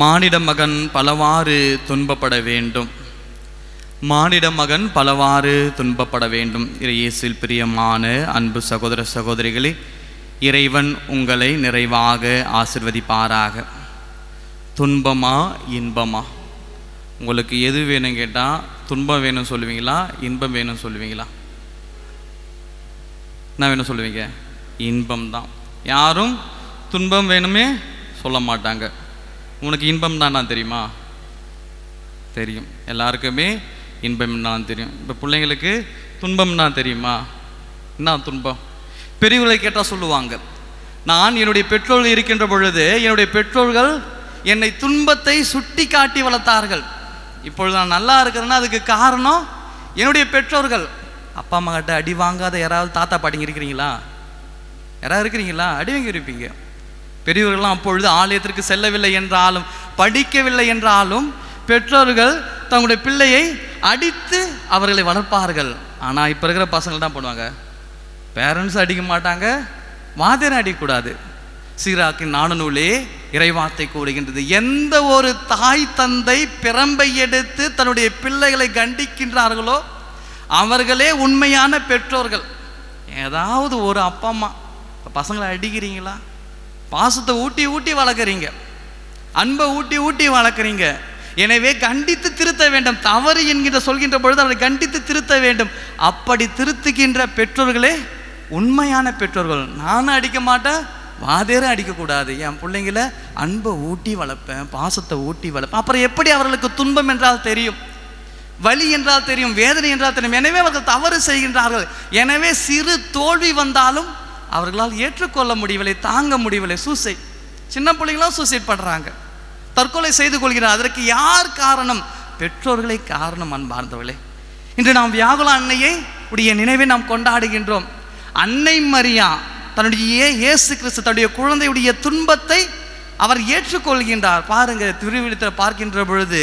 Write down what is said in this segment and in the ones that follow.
மானிட மகன் பலவாறு துன்பப்பட வேண்டும். மானிட மகன் பலவாறு துன்பப்பட வேண்டும். இறையேசில் பிரியமான அன்பு சகோதர சகோதரிகளே இறைவன் உங்களை நிறைவாக ஆசிர்வதிப்பாராக. துன்பமா இன்பமா? உங்களுக்கு எது வேணும் கேட்டால் துன்பம் வேணும் சொல்லுவீங்களா இன்பம் வேணும் சொல்லுவீங்களா? என்ன வேணும் சொல்லுவீங்க? இன்பம் தான் யாரும் துன்பம் வேணுமே சொல்ல மாட்டாங்க. உனக்கு இன்பம் தானா தெரியுமா? தெரியும். எல்லாருக்குமே இன்பம் தான் தெரியும். இப்போ பிள்ளைங்களுக்கு துன்பம்னா தெரியுமா? என்ன துன்பம்? பெரியவர்களை கேட்டால் சொல்லுவாங்க நான் என்னுடைய பெற்றோர்கள் இருக்கின்ற பொழுது என்னுடைய பெற்றோர்கள் என்னை துன்பத்தை சுட்டி காட்டி வளர்த்தார்கள். இப்பொழுது நான் நல்லா இருக்கிறேன்னா அதுக்கு காரணம் என்னுடைய பெற்றோர்கள். அப்பா அம்மா கிட்ட அடி வாங்காத யாராவது தாத்தா பாட்டிங்க இருக்கிறீங்களா? யாராவது இருக்கிறீங்களா? அடி வாங்கி இருப்பீங்க பெரியவர்கள்லாம் அப்பொழுது ஆலயத்திற்கு செல்லவில்லை என்றாலும் படிக்கவில்லை என்றாலும் பெற்றோர்கள் தங்களுடைய பிள்ளையை அடித்து அவர்களை வளர்ப்பார்கள். ஆனால் இப்போ இருக்கிற பசங்கள் தான் பண்ணுவாங்க? பேரண்ட்ஸ் அடிக்க மாட்டாங்க வாத்தியாரும் அடிக்கக்கூடாது. சீராக்கின் நானநூலே இறைவார்த்தை கூறுகின்றது. எந்த ஒரு தாய் தந்தை பிறம்பை எடுத்து தன்னுடைய பிள்ளைகளை கண்டிக்கின்றார்களோ அவர்களே உண்மையான பெற்றோர்கள். ஏதாவது ஒரு அப்பா அம்மா இப்போ பசங்களை அடிக்கிறீங்களா? பாசத்தை ஊட்டி ஊட்டி வளர்க்குறீங்க. அன்பை ஊட்டி ஊட்டி வளர்க்குறீங்க. எனவே கண்டித்து திருத்த வேண்டும். தவறு என்கின்ற சொல்கின்ற பொழுது அவரை கண்டித்து திருத்த வேண்டும். அப்படி திருத்துகின்ற பெற்றோர்களே உண்மையான பெற்றோர்கள். நானும் அடிக்க மாட்டேன் வாதேரும் அடிக்கக்கூடாது என் பிள்ளைங்கள அன்பை ஊட்டி வளர்ப்பேன் பாசத்தை ஊட்டி வளர்ப்பேன். அப்புறம் எப்படி அவர்களுக்கு துன்பம் என்றால் தெரியும்? வலி என்றால் தெரியும் வேதனை என்றால் தெரியும். எனவே அவர்கள் தவறு செய்கின்றார்கள். எனவே சிறு தோல்வி வந்தாலும் அவர்களால் ஏற்றுக்கொள்ள முடியவில்லை தாங்க முடியவில்லை. சூசைட் சின்ன பிள்ளைங்களாம் சூசைட் பண்ணுறாங்க தற்கொலை செய்து கொள்கிறார். அதற்கு யார் காரணம்? பெற்றோர்களை காரணம் அன்பார்ந்தவர்களே. இன்று நாம் வியாகுல அன்னையை உடைய நினைவை நாம் கொண்டாடுகின்றோம். அன்னை மரியா தன்னுடைய இயேசு கிறிஸ்து தன்னுடைய குழந்தையுடைய துன்பத்தை அவர் ஏற்றுக்கொள்கின்றார். பாருங்க திருவிழத்தில் பார்க்கின்ற பொழுது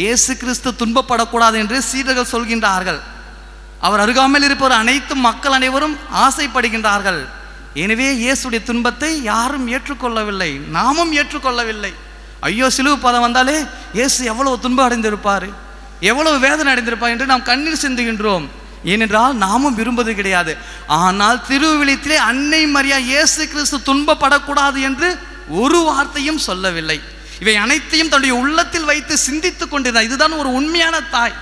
இயேசு கிறிஸ்து துன்பப்படக்கூடாது என்று சீடர்கள் சொல்கின்றார்கள். அவர் அருகாமல் இருப்பவர் அனைத்து மக்கள் அனைவரும் ஆசைப்படுகின்றார்கள். எனவே இயேசுடைய துன்பத்தை யாரும் ஏற்றுக்கொள்ளவில்லை நாமும் ஏற்றுக்கொள்ளவில்லை. ஐயோ சிலுவு பதம் வந்தாலே இயேசு எவ்வளவு துன்பம் அடைந்திருப்பார் எவ்வளவு வேதனை அடைந்திருப்பார் என்று நாம் கண்ணீர் சிந்துகின்றோம். ஏனென்றால் நாமும் விரும்புவது கிடையாது. ஆனால் திருவிழித்திலே அன்னை மரியா இயேசு கிறிஸ்து துன்பப்படக்கூடாது என்று ஒரு வார்த்தையும் சொல்லவில்லை. இவை அனைத்தையும் தன்னுடைய உள்ளத்தில் வைத்து சிந்தித்துக் கொண்டிருந்தார். இதுதான் ஒரு உண்மையான தாய்.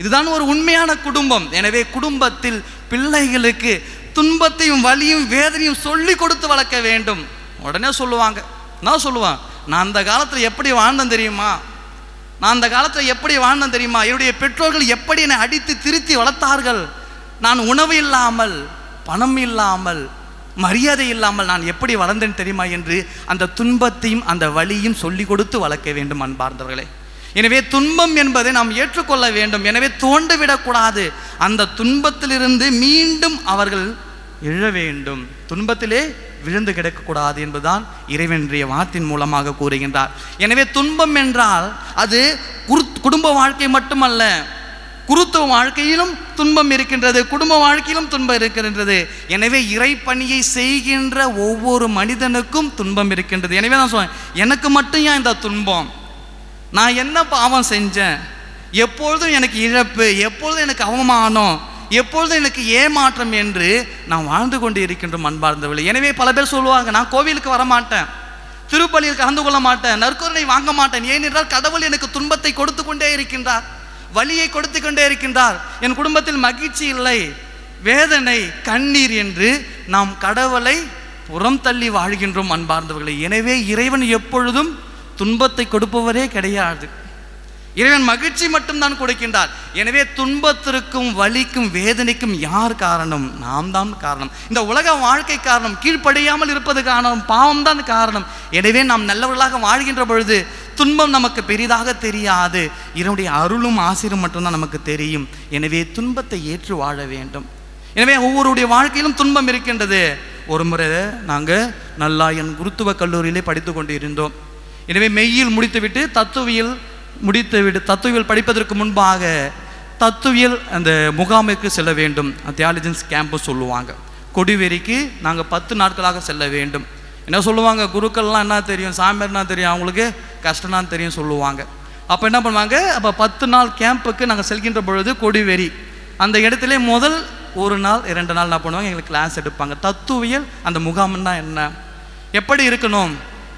இதுதான் ஒரு உண்மையான குடும்பம். எனவே குடும்பத்தில் பிள்ளைகளுக்கு துன்பத்தையும் வலியும் வேதனையும் சொல்லி கொடுத்து வளர்க்க வேண்டும். உடனே சொல்லுவாங்க. நான் சொல்லுவேன்? நான் அந்த காலத்தில் எப்படி வாழ்ந்தேன் தெரியுமா? நான் அந்த காலத்தில் எப்படி வாழ்ந்தேன் தெரியுமா? என்னுடைய பெற்றோர்கள் எப்படி என்னை அடித்து திருத்தி வளர்த்தார்கள்? நான் உணவு இல்லாமல் பணம் இல்லாமல் மரியாதை இல்லாமல் நான் எப்படி வளர்ந்தேன் தெரியுமா? என்று அந்த துன்பத்தையும் அந்த வழியும் சொல்லி கொடுத்து வளர்க்க வேண்டும் அன்பார்ந்தவர்களே. எனவே துன்பம் என்பதை நாம் ஏற்றுக்கொள்ள வேண்டும். எனவே தோண்டுவிடக்கூடாது. அந்த துன்பத்திலிருந்து மீண்டும் அவர்கள் எழ வேண்டும். துன்பத்திலே விழுந்து கிடக்கக்கூடாது என்பதுதான் இறைவனுடைய வார்த்தையின் மூலமாக கூறுகின்றார். எனவே துன்பம் என்றால் அது குடும்ப வாழ்க்கை மட்டுமல்ல. குருத்துவ வாழ்க்கையிலும் துன்பம் இருக்கின்றது. குடும்ப வாழ்க்கையிலும் துன்பம் இருக்கின்றது. எனவே இறைப்பணியை செய்கின்ற ஒவ்வொரு மனிதனுக்கும் துன்பம் இருக்கின்றது. எனவே நான் சொல்வேன் எனக்கு மட்டும் ஏன் இந்த துன்பம்? நான் என்ன பாவம் செஞ்சேன்? எப்பொழுதும் எனக்கு இழப்பு எப்பொழுதும் எனக்கு அவமானம் எப்பொழுதும் எனக்கு ஏமாற்றம் என்று நான் வாழ்ந்து கொண்டு இருக்கின்றோம் அன்பார்ந்தவர்கள் எனவே பல பேர் சொல்லுவாங்க நான் கோவிலுக்கு வரமாட்டேன். திருப்பலியில் கலந்து கொள்ள மாட்டேன். நற்கருணை வாங்க மாட்டேன். ஏனென்றால் கடவுள் எனக்கு துன்பத்தை கொடுத்து கொண்டே இருக்கின்றார். வலியை கொடுத்து கொண்டே இருக்கின்றார். என் குடும்பத்தில் மகிழ்ச்சி இல்லை. வேதனை கண்ணீர் என்று நாம் கடவுளை புறம் தள்ளி வாழ்கின்றோம் அன்பார்ந்தவர்களை எனவே இறைவன் எப்பொழுதும் துன்பத்தை கொடுப்பவரே கிடையாது. இறைவன் மகிழ்ச்சி மட்டும்தான் கொடுக்கின்றார். எனவே துன்பத்திற்கும் வலிக்கும் வேதனைக்கும் யார் காரணம்? நாம் தான் காரணம். இந்த உலக வாழ்க்கை காரணம். கீழ்ப்படியாமல் இருப்பது காரணம். பாவம் தான் காரணம். எனவே நாம் நல்லவர்களாக வாழ்கின்ற பொழுது துன்பம் நமக்கு பெரிதாக தெரியாது. இதனுடைய அருளும் ஆசிரும் மட்டும்தான் நமக்கு தெரியும். எனவே துன்பத்தை ஏற்று வாழ வேண்டும். எனவே ஒவ்வொருடைய வாழ்க்கையிலும் துன்பம் இருக்கின்றது. ஒரு முறை நாங்கள் நல்லா என் குருத்துவ கல்லூரியிலே படித்து கொண்டு இருந்தோம் எனவே மெய்யில் முடித்துவிட்டு தத்துவியல் முடித்துவிட்டு தத்துவியல் படிப்பதற்கு முன்பாக தத்துவியல் அந்த முகாமிற்கு செல்ல வேண்டும். தியாலஜன்ஸ் கேம்பஸ் சொல்லுவாங்க. கொடிவேரிக்கு நாங்கள் பத்து நாட்களாக செல்ல வேண்டும். என்ன சொல்லுவாங்க? குருக்கள்லாம் என்ன தெரியும்? சாமியார்னா தெரியும்? அவங்களுக்கு கஷ்டம்னா தெரியும் சொல்லுவாங்க. அப்போ என்ன பண்ணுவாங்க? அப்போ பத்து நாள் கேம்புக்கு நாங்கள் செல்கின்ற பொழுது கொடிவெறி அந்த இடத்துல முதல் ஒரு நாள் இரண்டு நாள் என்ன பண்ணுவாங்க? எங்களுக்கு கிளாஸ் எடுப்பாங்க. தத்துவியல் அந்த முகாம்னா என்ன? எப்படி இருக்கணும்?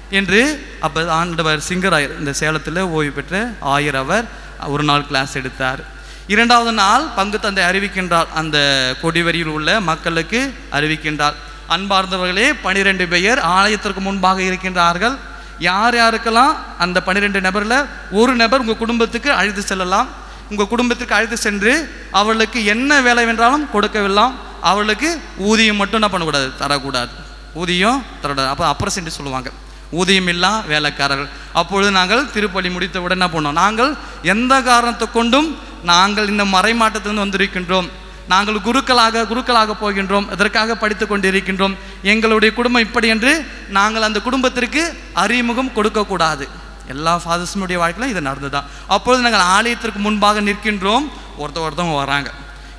என்று அப்போ ஆண்டவர் சிங்கராயர் இந்த சேலத்தில் ஓய்வு பெற்ற ஆயர் அவர் ஒரு நாள் கிளாஸ் எடுத்தார். இரண்டாவது நாள் பங்கு தந்தை அறிவிக்கின்றார். அந்த கொடிவரியில் உள்ள மக்களுக்கு அறிவிக்கின்றார். அன்பார்ந்தவர்களே பனிரெண்டு பேர் ஆலயத்திற்கு முன்பாக இருக்கின்றார்கள். யார் யாருக்கெல்லாம் அந்த பன்னிரெண்டு நபரில் ஒரு நபர் உங்கள் குடும்பத்துக்கு அழைத்து செல்லலாம்? உங்கள் குடும்பத்திற்கு அழைத்து சென்று அவர்களுக்கு என்ன வேலை வென்றாலும் கொடுக்கவில்லாம். அவர்களுக்கு ஊதியம் மட்டும் என்ன பண்ணக்கூடாது? தரக்கூடாது. ஊதியம் தரக்கூடாது. அப்போ அப்புறம் சென்று சொல்லுவாங்க. ஊதியம் இல்லா வேலைக்காரர்கள். அப்பொழுது நாங்கள் திருப்பலி முடித்தவுடன் என்ன பண்ணோம்? நாங்கள் எந்த காரணத்தை கொண்டும் நாங்கள் இந்த மறைமாட்டத்திலிருந்து வந்திருக்கின்றோம். நாங்கள் குருக்களாக குருக்களாக போகின்றோம். இதற்காக படித்து கொண்டிருக்கின்றோம்? எங்களுடைய குடும்பம் இப்படி என்று நாங்கள் அந்த குடும்பத்திற்கு அறிமுகம் கொடுக்கக்கூடாது. எல்லா ஃபாதர்ஸினுடைய வாழ்க்கையிலும் இது நடந்துதான். அப்பொழுது நாங்கள் ஆலயத்திற்கு முன்பாக நிற்கின்றோம். ஒருத்த ஒருத்தவங்க வராங்க.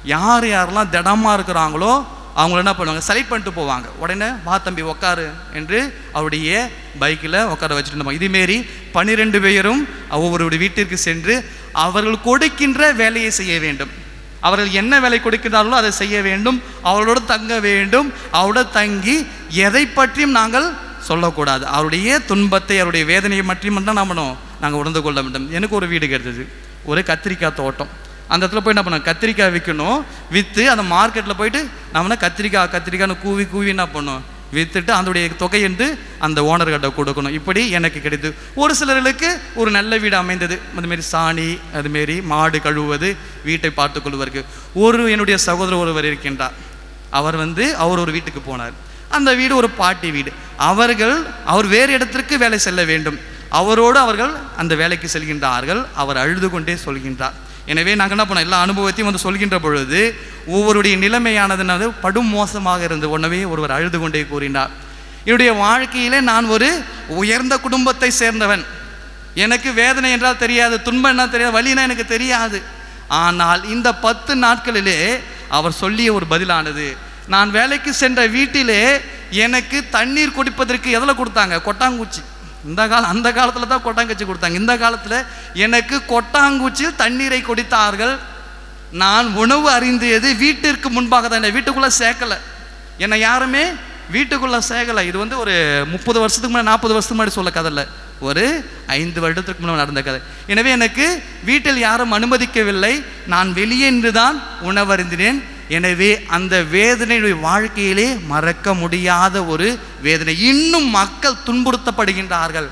யார் யாரெல்லாம் திடமாக இருக்கிறாங்களோ அவங்கள என்ன பண்ணுவாங்க? செலக்ட் பண்ணிட்டு போவாங்க. உடனே வா தம்பி உக்காரு என்று அவருடைய பைக்கில் உட்கார வச்சுட்டு இருந்தோம். இதுமாரி பன்னிரெண்டு பேரும் ஒவ்வொருடைய வீட்டிற்கு சென்று அவர்கள் கொடுக்கின்ற வேலையை செய்ய வேண்டும். அவர்கள் என்ன வேலை கொடுக்கிறார்களோ அதை செய்ய வேண்டும். அவர்களோடு தங்க வேண்டும். அவரோட தங்கி எதை பற்றியும் நாங்கள் சொல்லக்கூடாது. அவருடைய துன்பத்தை அவருடைய வேதனையை பற்றியும் தான் நம்ம நாங்கள் உணர்ந்து கொள்ள வேண்டும். எனக்கு ஒரு வீடு கிடைத்தது. ஒரு கத்திரிக்காய் தோட்டம். அந்த இடத்துல போய் என்ன பண்ணணும்? கத்திரிக்காய் விற்கணும். விற்று அந்த மார்க்கெட்டில் போயிட்டு நம்மனா கத்திரிக்காய் கத்திரிக்காய்னு கூவி கூவி என்ன பண்ணோம் விற்றுட்டு அதனுடைய தொகை என்று அந்த ஓனர்கிட்ட கொடுக்கணும். இப்படி எனக்கு கிடைத்தது. ஒரு சிலர்களுக்கு ஒரு நல்ல வீடு அமைந்தது. அதுமாரி சாணி அதுமாரி மாடு கழுவுவது வீட்டை பார்த்து கொள்வதற்கு. ஒரு என்னுடைய சகோதரர் ஒருவர் இருக்கின்றார். அவர் வந்து அவர் ஒரு வீட்டுக்கு போனார். அந்த வீடு ஒரு பாட்டி வீடு. அவர்கள் அவர் வேறு இடத்திற்கு வேலை செல்ல வேண்டும். அவரோடு அவர்கள் அந்த வேலைக்கு செல்கின்றார்கள். அவர் அழுது கொண்டே சொல்கின்றார். எனவே நாங்கள் என்ன பண்ணோம்? எல்லா அனுபவத்தையும் வந்து சொல்கின்ற பொழுது ஒவ்வொருடைய நிலைமையானதுனால படும் மோசமாக இருந்து உடனே ஒருவர் அழுது கொண்டே கூறினார். என்னுடைய வாழ்க்கையிலே நான் ஒரு உயர்ந்த குடும்பத்தை சேர்ந்தவன். எனக்கு வேதனை என்றால் தெரியாது துன்பம் என்ன தெரியாது வழினா எனக்கு தெரியாது. ஆனால் இந்த பத்து நாட்களிலே அவர் சொல்லிய ஒரு பதிலானது. நான் வேலைக்கு சென்ற வீட்டிலே எனக்கு தண்ணீர் குடிப்பதற்கு எதில் கொடுத்தாங்க? கொட்டாங்குச்சி. இந்த காலம் அந்த காலத்தில் தான் கொட்டாங்குச்சி கொடுத்தாங்க. இந்த காலத்தில் எனக்கு கொட்டாங்குச்சியில் தண்ணீரை குடித்தார்கள். நான் உணவு அறிந்தியது வீட்டிற்கு முன்பாக தான். என்னை வீட்டுக்குள்ளே சேர்க்கலை. என்னை யாருமே வீட்டுக்குள்ளே சேர்க்கலை. இது வந்து ஒரு முப்பது வருஷத்துக்கு முன்னாடி நாற்பது வருஷத்துக்கு முன்னாடி சொல்ல கதை இல்லை ஒரு ஐந்து வருடத்துக்கு முன்னாடி நடந்த கதை. எனவே எனக்கு வீட்டில் யாரும் அனுமதிக்கவில்லை. நான் வெளியே நின்று தான் உணவருந்தினேன் எனவே அந்த வேதனையுடைய வாழ்க்கையிலே மறக்க முடியாத ஒரு வேதனை. இன்னும் மக்கள் துன்புறுத்தப்படுகின்றார்கள்.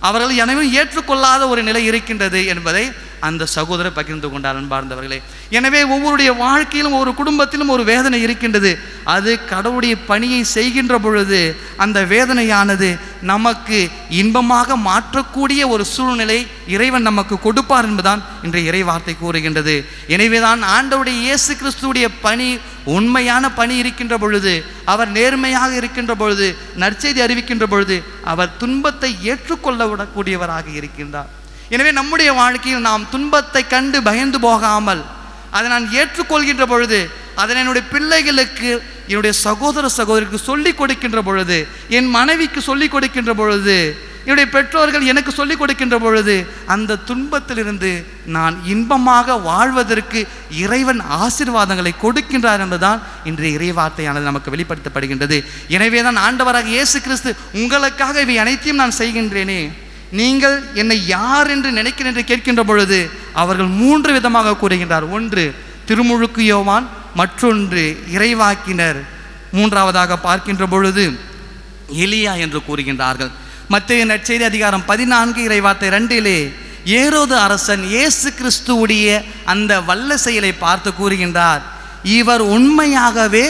அவர்கள் எனவே ஏற்றுக்கொள்ளாத ஒரு நிலை இருக்கின்றது என்பதை அந்த சகோதரர் பகிர்ந்து கொண்டார் அன்பார்ந்தவர்களே. எனவே ஒவ்வொருடைய வாழ்க்கையிலும் ஒரு குடும்பத்திலும் ஒரு வேதனை இருக்கின்றது. அது கடவுளுடைய பணியை செய்கின்ற பொழுது அந்த வேதனையானது நமக்கு இன்பமாக மாற்றக்கூடிய ஒரு சூழ்நிலை இறைவன் நமக்கு கொடுப்பார் என்பதுதான் இன்றைய இறைவார்த்தை கூறுகின்றது. எனவேதான் ஆண்டவுடைய இயேசு கிறிஸ்துடைய பணி உண்மையான பணி இருக்கின்ற பொழுது அவர் நேர்மையாக இருக்கின்ற பொழுது நற்செய்தி அறிவிக்கின்ற பொழுது அவர் துன்பத்தை ஏற்றுக்கொள்ள விடக்கூடியவராக இருக்கின்றார். எனவே நம்முடைய வாழ்க்கையில் நாம் துன்பத்தை கண்டு பயந்து போகாமல் அதை நான் ஏற்றுக்கொள்கின்ற பொழுது அதனை என்னுடைய பிள்ளைகளுக்கு என்னுடைய சகோதர சகோதரிக்கு சொல்லிக் கொடுக்கின்ற பொழுது என் மனைவிக்கு சொல்லிக் கொடுக்கின்ற பொழுது என்னுடைய பெற்றோர்கள் எனக்கு சொல்லிக் கொடுக்கின்ற பொழுது அந்த துன்பத்திலிருந்து நான் இன்பமாக வாழ்வதற்கு இறைவன் ஆசீர்வாதங்களை கொடுக்கின்றார் என்பதுதான் இன்றைய இறைவார்த்தையானது நமக்கு வெளிப்படுத்தப்படுகின்றது. எனவே தான் ஆண்டவராக இயேசு கிறிஸ்து உங்களுக்காக இவை அனைத்தையும் நான் செய்கின்றேனே. நீங்கள் என்னை யார் என்று நினைக்கிறேன் என்று கேட்கின்ற பொழுது அவர்கள் மூன்று விதமாக கூறுகின்றார். ஒன்று திருமுழுக்கு யோவான் மற்றொன்று இறைவாக்கினர். மூன்றாவதாக பார்க்கின்ற பொழுது எலியா என்று கூறுகின்றார்கள். மத்திய நற்செய்தி அதிகாரம் பதினான்கு இறைவார்த்தை ரெண்டிலே ஏரோது அரசன் இயேசு கிறிஸ்துவுடைய அந்த வல்ல செயலை பார்த்து கூறுகின்றார். இவர் உண்மையாகவே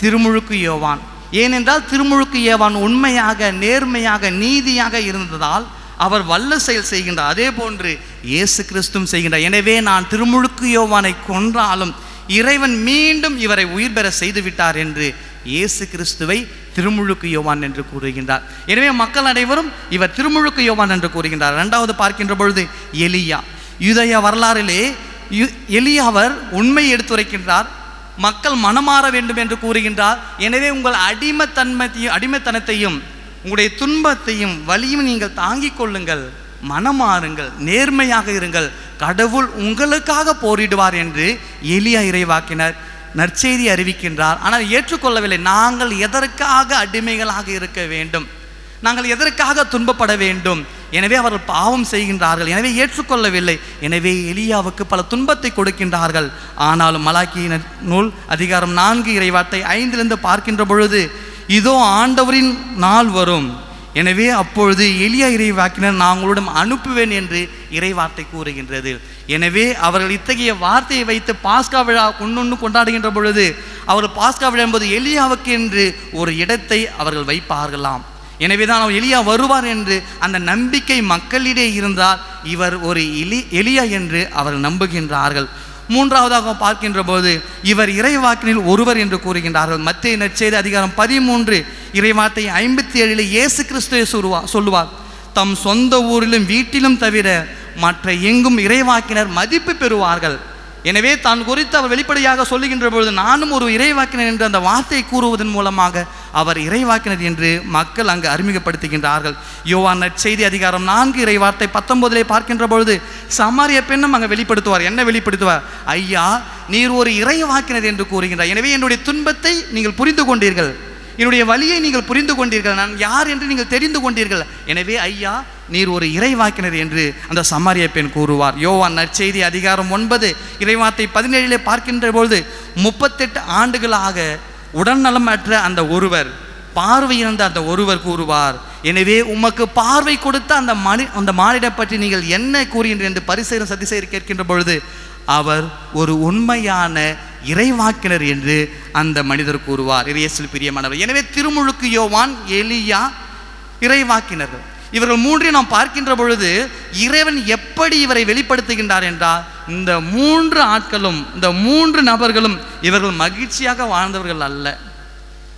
திருமுழுக்கு யோவான். ஏனென்றால் திருமுழுக்கு யோவான் உண்மையாக நேர்மையாக நீதியாக இருந்ததால் அவர் வல்ல செயல் செய்கின்றார் அதே போன்று இயேசு கிறிஸ்துவும் செய்கின்றார் எனவே நான் திருமுழுக்கு யோவானை கொன்றாலும் இறைவன் மீண்டும் இவரை உயிர் பெற செய்து விட்டார் என்று இயேசு கிறிஸ்துவை திருமுழுக்கு யோவான் என்று கூறுகின்றார். எனவே மக்கள் அனைவரும் இவர் திருமுழுக்கு யோவான் என்று கூறுகின்றார். இரண்டாவது பார்க்கின்ற பொழுது எலியா. யுதய வரலாறிலே யு- எலியாவர் உண்மை எடுத்துரைக்கின்றார். மக்கள் மனமாற வேண்டும் என்று கூறுகின்றார். எனவே உங்கள் அடிமைத்தன்மத்தையும் அடிமைத்தனத்தையும் உங்களுடைய துன்பத்தையும் வலியும் நீங்கள் தாங்கிக் கொள்ளுங்கள். மனமாறுங்கள் நேர்மையாக இருங்கள். கடவுள் உங்களுக்காக போரிடுவார் என்று எலியா இறைவாக்கினர் நற்செய்தி அறிவிக்கின்றார். ஆனால் ஏற்றுக்கொள்ளவில்லை. நாங்கள் எதற்காக அடிமைகளாக இருக்க வேண்டும்? நாங்கள் எதற்காக துன்பப்பட வேண்டும்? எனவே அவர்கள் பாவம் செய்கின்றார்கள். எனவே ஏற்றுக்கொள்ளவில்லை. எனவே எலியாவுக்கு பல துன்பத்தை கொடுக்கின்றார்கள். ஆனாலும் மலாக்கிய நூல் அதிகாரம் நான்கு இறைவாட்டை ஐந்திலிருந்து பார்க்கின்ற பொழுது இதோ ஆண்டவரின் நாள் வரும். எனவே அப்பொழுது எளிய இறைவாக்கினர் நான் உங்களிடம் அனுப்புவேன் என்று இறைவார்த்தை கூறுகின்றது. எனவே அவர்கள் இத்தகைய வார்த்தையை வைத்து பாஸ்கா விழா ஒன்று கொண்டாடுகின்ற பொழுது அவர்கள் பாஸ்கா விழா என்பது எளியாவுக்கு என்று ஒரு இடத்தை அவர்கள் வைப்பார்களாம். எனவே தான் அவர் எளியா வருவார் என்று அந்த நம்பிக்கை மக்களிடையே இருந்தால் இவர் ஒரு எலி எளியா என்று அவர்கள் நம்புகின்றார்கள். மூன்றாவதாக பார்க்கின்ற போது இவர் இறைவாக்கினில் ஒருவர் என்று கூறுகின்றார்கள் மத்திய நற்செய்தி அதிகாரம் பதிமூன்று இறைவார்த்தை ஐம்பத்தி ஏழில் இயேசு கிறிஸ்துவை சொல்லுவா சொல்லுவார். தம் சொந்த ஊரிலும் வீட்டிலும் தவிர மற்ற எங்கும் இறைவாக்கினர் மதிப்பு பெறுவார்கள். எனவே தான் குறித்து அவர் வெளிப்படையாக சொல்லுகின்ற பொழுது நானும் ஒரு இறைவாக்கினர் என்று அந்த வார்த்தையை கூறுவதன் மூலமாக அவர் இறைவாக்கினர் என்று மக்கள் அங்கு அறிமுகப்படுத்துகின்றார்கள். யோவான் நற்செய்தி அதிகாரம் நான்கு இறைவார்த்தை பத்தொன்பதிலே பார்க்கின்ற பொழுது சமாரிய பெண்ணும் அங்கே வெளிப்படுத்துவார். என்ன வெளிப்படுத்துவார்? ஐயா நீர் ஒரு இறைவாக்கினர் என்று கூறுகின்றார். எனவே என்னுடைய துன்பத்தை நீங்கள் புரிந்து கொண்டீர்கள். என்னுடைய வழியை நீங்கள் புரிந்து கொண்டீர்கள். நான் யார் என்று நீங்கள் தெரிந்து கொண்டீர்கள். எனவே ஐயா நீர் ஒரு இறைவாக்கினர் என்று அந்த சமாரிய பெண் கூறுவார். யோவான் நற்செய்தி அதிகாரம் ஒன்பது இறைவார்த்தை பதினேழிலே பார்க்கின்ற பொழுது முப்பத்தெட்டு ஆண்டுகளாக உடல்நலமற்ற அந்த ஒருவர் பார்வை இழந்த அந்த ஒருவர் கூறுவார் எனவே உமக்கு பார்வை கொடுத்த அந்த மனி அந்த மானிட பற்றி நீங்கள் என்ன கூறுகின்ற என்று பரிசெயரும் சதிசெயர் கேட்கின்ற பொழுது அவர் ஒரு உண்மையான இறைவாக்கினர் என்று அந்த மனிதர் கூறுவார். இறையேசில் பிரியமானவர் எனவே திருமுழுக்கு யோவான் எலியா இறைவாக்கினர்கள். இவர்கள் மூன்றையும் நாம் பார்க்கின்ற பொழுது இறைவன் எப்படி இவரை வெளிப்படுத்துகின்றார் என்றால் இந்த மூன்று ஆட்களும் இந்த மூன்று நபர்களும் இவர்கள் மகிழ்ச்சியாக வாழ்ந்தவர்கள் அல்ல.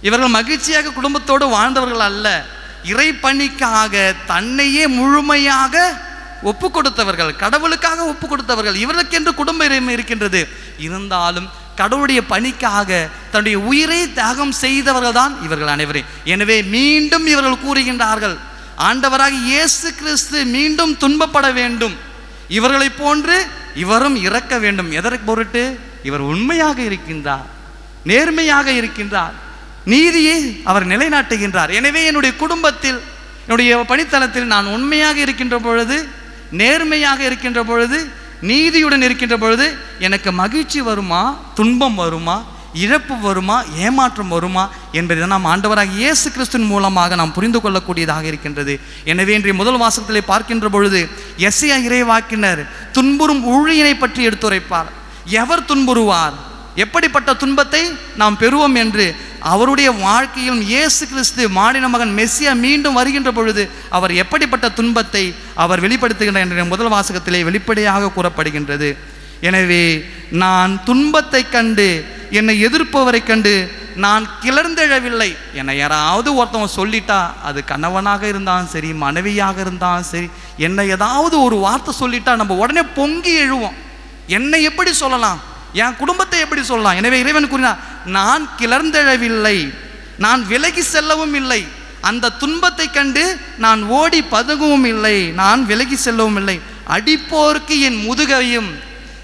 இவர்கள் மகிழ்ச்சியாக குடும்பத்தோடு வாழ்ந்தவர்கள் அல்ல. இறை பணிக்காக தன்னையே முழுமையாக ஒப்பு கொடுத்தவர்கள் கடவுளுக்காக ஒப்பு கொடுத்தவர்கள் இவர்களுக்கென்று குடும்ப இறைமை இருக்கின்றது. இருந்தாலும் கடவுளுடைய பணிக்காக தன்னுடைய உயிரை தியாகம் செய்தவர்கள் தான் இவர்கள் அனைவரும். எனவே மீண்டும் இவர்கள் கூறுகின்றார்கள் ஆண்டவராக இயேசு கிறிஸ்து மீண்டும் துன்பப்பட வேண்டும். இவர்களைப் போன்று இவரும் இறக்க வேண்டும். எதற்கு பொருட்டு? இவர் உண்மையாக இருக்கின்றார். நேர்மையாக இருக்கின்றார். நீதியை அவர் நிலைநாட்டுகின்றார். எனவே என்னுடைய குடும்பத்தில் என்னுடைய பணித்தளத்தில் நான் உண்மையாக இருக்கின்ற பொழுது நேர்மையாக இருக்கின்ற பொழுது நீதியுடன் இருக்கின்ற பொழுது எனக்கு மகிழ்ச்சி வருமா? துன்பம் வருமா? இழப்பு வருமா? ஏமாற்றம் வருமா? என்பதை நாம் ஆண்டவராக இயேசு கிறிஸ்துவின் மூலமாக நாம் புரிந்து கொள்ளக்கூடியதாக இருக்கின்றது. எனவே இன்றைய முதல் வாசகத்திலே பார்க்கின்ற பொழுது எஸ்ஐயா இறைவாக்கினர் துன்புறும் ஊழியனை பற்றி எடுத்துரைப்பார். எவர் துன்புறுவார்? எப்படிப்பட்ட துன்பத்தை நாம் பெறுவோம் என்று அவருடைய வாழ்க்கையிலும் இயேசு கிறிஸ்து மாநில மகன் மெஸ்ஸியா மீண்டும் வருகின்ற பொழுது அவர் எப்படிப்பட்ட துன்பத்தை அவர் வெளிப்படுத்துகின்றார் என்ற முதல் வாசகத்திலே வெளிப்படையாக கூறப்படுகின்றது. எனவே நான் துன்பத்தை கண்டு என்னை எதிர்ப்பவரை கண்டு நான் கிளர்ந்தெழவில்லை. என்னை யாராவது ஒருத்தவன் சொல்லிட்டா அது கணவனாக இருந்தாலும் சரி மனைவியாக இருந்தாலும் சரி என்னை ஏதாவது ஒரு வார்த்தை சொல்லிட்டா நம்ம உடனே பொங்கி எழுவோம். என்னை எப்படி சொல்லலாம்? என் குடும்பத்தை எப்படி சொல்லலாம்? எனவே இறைவன் கூறினார் நான் கிளர்ந்தெழவில்லை. நான் விலகி செல்லவும் இல்லை. அந்த துன்பத்தை கண்டு நான் ஓடி பதுகவும் இல்லை. நான் விலகி செல்லவும் இல்லை. அடிப்போருக்கு என் முதுகையும்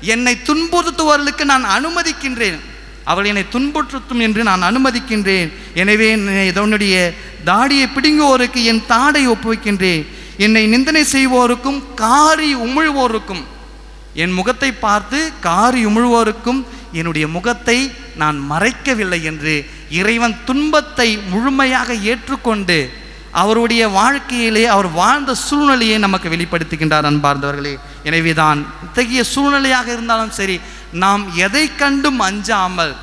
என்னை துன்புறுத்துவர்களுக்கு நான் அனுமதிக்கின்றேன். அவள் என்னை துன்புற்றுத்தும் என்று நான் அனுமதிக்கின்றேன். எனவே என்னை இதனுடைய தாடியை பிடுங்குவோருக்கு என் தாடை ஒப்புவிக்கின்றேன். என்னை நிந்தனை செய்வோருக்கும் காரி உமிழ்வோருக்கும். என் முகத்தை பார்த்து காரி உமிழ்வோருக்கும் என்னுடைய முகத்தை நான் மறைக்கவில்லை என்று இறைவன் துன்பத்தை முழுமையாக ஏற்றுக்கொண்டு அவருடைய வாழ்க்கையிலே அவர் வாழ்ந்த சூழ்நிலையை நமக்கு வெளிப்படுத்துகின்றார் அன்பார்ந்தவர்களே. எனவேதான் இத்தகைய சூழ்நிலையாக இருந்தாலும் சரி நாம் எதை கண்டும் அஞ்சாமல்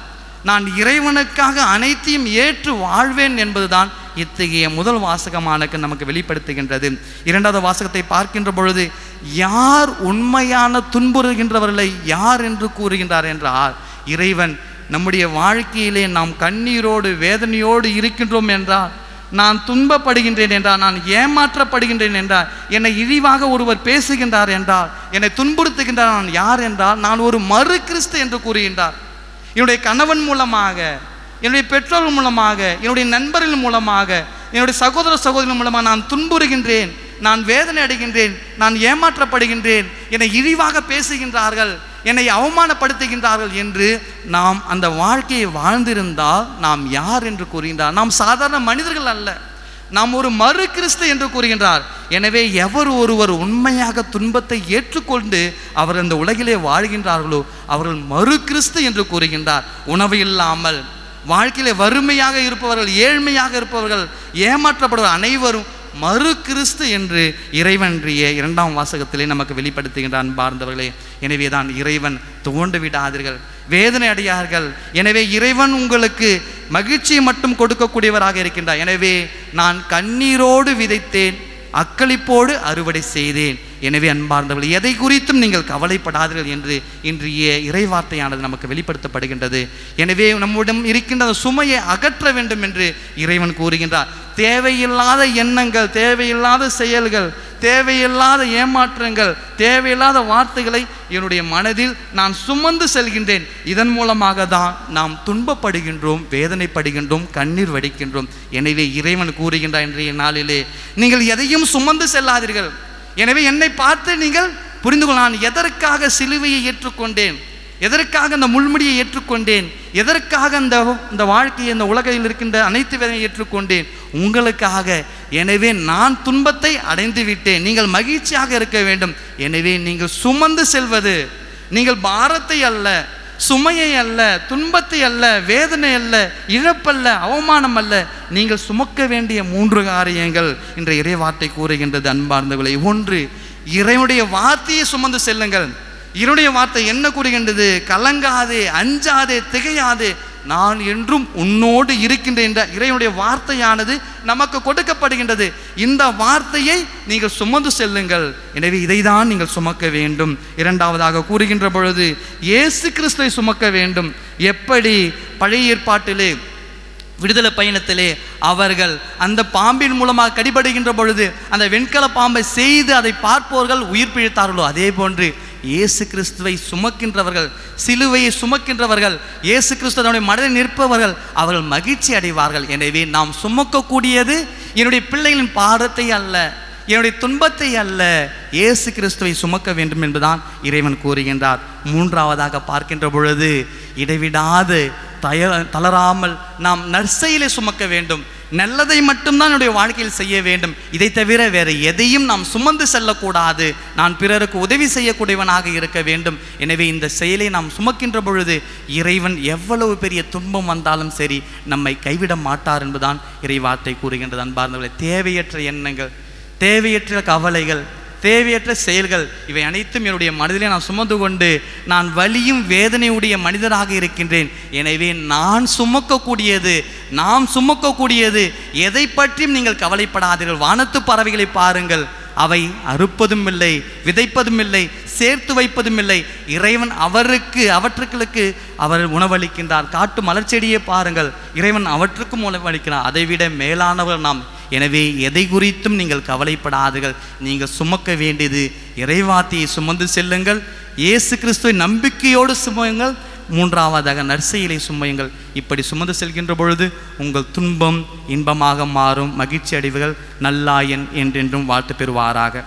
நான் இறைவனுக்காக அனைத்தையும் ஏற்று வாழ்வேன் என்பதுதான் இத்தகைய முதல் வாசகமானக்கு நமக்கு வெளிப்படுத்துகின்றது. இரண்டாவது வாசகத்தை பார்க்கின்ற பொழுது யார் உண்மையான துன்புறுகின்றவர்களை யார் என்று கூறுகின்றார் என்றால் இறைவன் நம்முடைய வாழ்க்கையிலே நாம் கண்ணீரோடு வேதனையோடு இருக்கின்றோம் என்றால் நான் துன்பப்படுகின்றேன் என்றால் நான் ஏமாற்றப்படுகின்றேன் என்றால் என்னை இழிவாக ஒருவர் பேசுகின்றார் என்றால் என்னை துன்புறுத்துகின்றார் நான் யார் என்றால் நான் ஒரு மறு கிறிஸ்து என்று கூறுகின்றார். என்னுடைய கணவன் மூலமாக என்னுடைய பெற்றோர்கள் மூலமாக என்னுடைய நண்பர்கள் மூலமாக என்னுடைய சகோதர சகோதரி மூலமாக நான் துன்புறுகின்றேன் நான் வேதனை அடைகின்றேன் நான் ஏமாற்றப்படுகின்றேன் என்னை இழிவாக பேசுகின்றார்கள். என்னை அவமானப்படுத்துகின்றார்கள் என்று நாம் அந்த வாழ்க்கையை வாழ்ந்திருந்தால் நாம் யார் என்று கூறுகின்றார்? நாம் சாதாரண மனிதர்கள் அல்ல. நாம் ஒரு மறு கிறிஸ்து என்று கூறுகின்றார். எனவே எவர் ஒருவர் உண்மையாக துன்பத்தை ஏற்றுக்கொண்டு அவர் அந்த உலகிலே வாழ்கின்றார்களோ அவர்கள் மறு கிறிஸ்து என்று கூறுகின்றார். உணவு இல்லாமல் வாழ்க்கையிலே வறுமையாக இருப்பவர்கள் ஏழ்மையாக இருப்பவர்கள் ஏமாற்றப்படுவர் அனைவரும் மறு கிறிஸ்து என்று இறைவன்றிய இரண்டாம் வாசகத்திலே நமக்கு வெளிப்படுத்துகின்றான் அன்பார்ந்தவர்களே எனவே தான் இறைவன் துவண்டு விடாதீர்கள் வேதனை அடையார்கள். எனவே இறைவன் உங்களுக்கு மகிழ்ச்சியை மட்டும் கொடுக்கக்கூடியவராக இருக்கின்றார். எனவே நான் கண்ணீரோடு விதைத்தேன் அக்களிப்போடு அறுவடை செய்தேன். எனவே அன்பார்ந்தவர்கள் எதை குறித்தும் நீங்கள் கவலைப்படாதீர்கள் என்று இன்றைய இறைவார்த்தையானது நமக்கு வெளிப்படுத்தப்படுகின்றது. எனவே நம்முடன் இருக்கின்ற சுமையை அகற்ற வேண்டும் என்று இறைவன் கூறுகின்றார். தேவையில்லாத எண்ணங்கள் தேவையில்லாத செயல்கள் தேவையில்லாத ஏமாற்றங்கள் தேவையில்லாத வார்த்தைகளை என்னுடைய மனதில் நான் சுமந்து செல்கின்றேன். இதன் மூலமாக தான் நாம் துன்பப்படுகின்றோம் வேதனைப்படுகின்றோம் கண்ணீர் வடிக்கின்றோம். எனவே இறைவன் கூறுகின்றார் இன்றைய நாளிலே நீங்கள் எதையும் சுமந்து செல்லாதீர்கள். எனவே என்னை பார்த்து நீங்கள் புரிந்து கொள்ள நான் எதற்காக சிலுவையை ஏற்றுக்கொண்டேன்? எதற்காக அந்த முள்முடியை ஏற்றுக்கொண்டேன்? எதற்காக அந்த இந்த வாழ்க்கையை இந்த உலகில் இருக்கின்ற அனைத்து வேதனையை ஏற்றுக்கொண்டேன்? உங்களுக்காக. எனவே நான் துன்பத்தை அடைந்து விட்டேன். நீங்கள் மகிழ்ச்சியாக இருக்க வேண்டும். எனவே நீங்கள் சுமந்து செல்வது. நீங்கள் பாரத்தை அல்ல சுமையை அல்ல துன்பத்தை அல்ல வேதனை அல்ல இழப்பல்ல அவமானம் அல்ல. நீங்கள் சுமக்க வேண்டிய மூன்று காரியங்கள் என்ற இறைவார்த்தை கூறுகின்றது. அன்பார்ந்தவர்களை ஒன்று இறைவனுடைய வார்த்தையை சுமந்து செல்லுங்கள். இறைவனுடைய வார்த்தை என்ன கூறுகின்றது? கலங்காதே அஞ்சாதே திகையாதே நான் என்றும் உன்னோடு இருக்கின்றேன் என்ற இறைவனுடைய வார்த்தையானது நமக்கு கொடுக்கப்படுகின்றது. இந்த வார்த்தையை நீங்கள் சுமந்து செல்லுங்கள். எனவே இதை தான் நீங்கள் சுமக்க வேண்டும். இரண்டாவதாக கூறுகின்ற பொழுது இயேசு கிறிஸ்துவை சுமக்க வேண்டும். எப்படி? பழைய ஏற்பாட்டிலே விடுதலை பயணத்திலே அவர்கள் அந்த பாம்பின் மூலமாக கடிபடுகின்ற பொழுது அந்த வெண்கல பாம்பை செய்து அதை பார்ப்போர்கள் உயிர் பிழைத்தார்களோ? அதே போன்று இயேசு கிறிஸ்துவை சுமக்கின்றவர்கள் சிலுவையை சுமக்கின்றவர்கள் இயேசு கிறிஸ்துவனுடைய மனதில் நிற்பவர்கள் அவர்கள் மகிழ்ச்சி அடைவார்கள். எனவே நாம் சுமக்கக்கூடியது என்னுடைய பிள்ளைகளின் பாரத்தை அல்ல என்னுடைய துன்பத்தை அல்ல. இயேசு கிறிஸ்துவை சுமக்க வேண்டும் என்பதுதான் இறைவன் கூறுகின்றார். மூன்றாவதாக பார்க்கின்ற பொழுது இடைவிடாது தய தளராமல் நாம் நற்செயலை சுமக்க வேண்டும். நல்லதை மட்டும்தான் என்னுடைய வாழ்க்கையில் செய்ய வேண்டும். இதை தவிர வேறு எதையும் நாம் சுமந்து செல்லக்கூடாது. நான் பிறருக்கு உதவி செய்யக்கூடியவனாக இருக்க வேண்டும். எனவே இந்த செயலை நாம் சுமக்கின்ற பொழுது இறைவன் எவ்வளவு பெரிய துன்பம் வந்தாலும் சரி நம்மை கைவிட மாட்டார் என்பதுதான் இறைவார்த்தை கூறுகின்றது. அன்பார்ந்தவர்களை தேவையற்ற எண்ணங்கள் தேவையற்ற கவலைகள் தேவையற்ற செயல்கள். இவை அனைத்தும் என்னுடைய மனதிலே நான் சுமந்து கொண்டு நான் வலியும் வேதனையுடைய மனிதராக இருக்கின்றேன். எனவே நான் சுமக்கக்கூடியது நாம் சுமக்கக்கூடியது எதை பற்றியும் நீங்கள் கவலைப்படாதீர்கள். வானத்து பறவைகளை பாருங்கள். அவை அறுப்பதும் இல்லை விதைப்பதும் இல்லை சேர்த்து வைப்பதும் இல்லை. இறைவன் அவருக்கு அவற்றுக்களுக்கு அவர் உணவளிக்கின்றார். காட்டு மலர்ச்செடியை பாருங்கள். இறைவன் அவற்றுக்கும் உணவளிக்கிறார். அதைவிட மேலானவர் நாம் எனவே எதை குறித்தும் நீங்கள் கவலைப்படாதீர்கள். நீங்கள் சுமக்க வேண்டியது இறைவாத்தியை சுமந்து செல்லுங்கள். இயேசு கிறிஸ்துவை நம்பிக்கையோடு சுமையுங்கள். மூன்றாவதாக நற்செயலை சுமையுங்கள். இப்படி சுமந்து செல்கின்ற பொழுது உங்கள் துன்பம் இன்பமாக மாறும். மகிழ்ச்சி அடைவுகள் நல்லாயன் என்றென்றும் வாழ்த்து பெறுவாராக.